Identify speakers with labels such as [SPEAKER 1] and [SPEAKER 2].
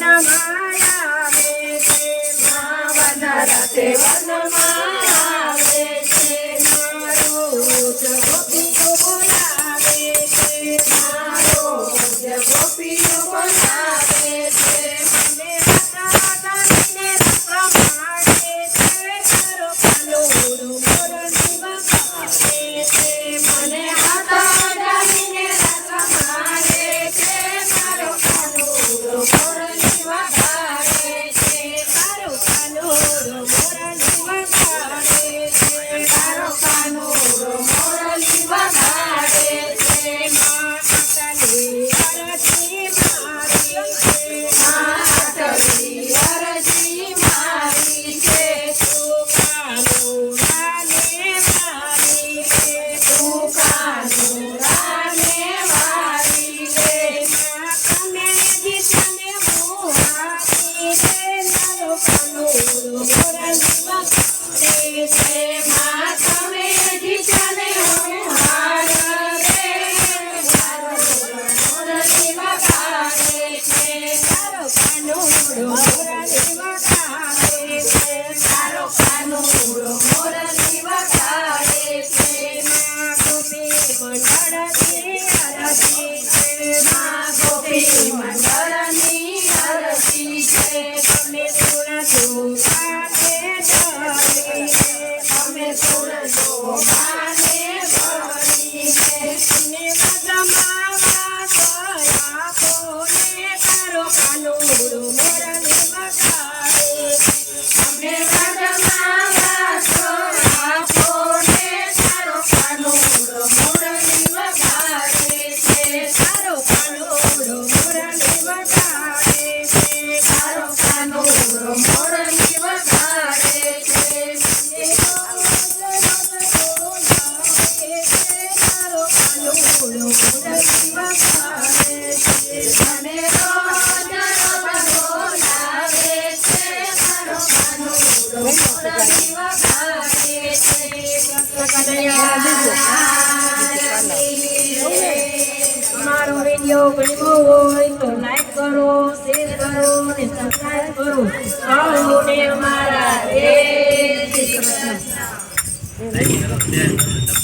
[SPEAKER 1] नमः વીડિયો ગમ્યો હોય તો લાઈક કરો શેર કરો ને સબસ્ક્રાઇબ કરો. સૌને અમારા જય શ્રી કૃષ્ણ.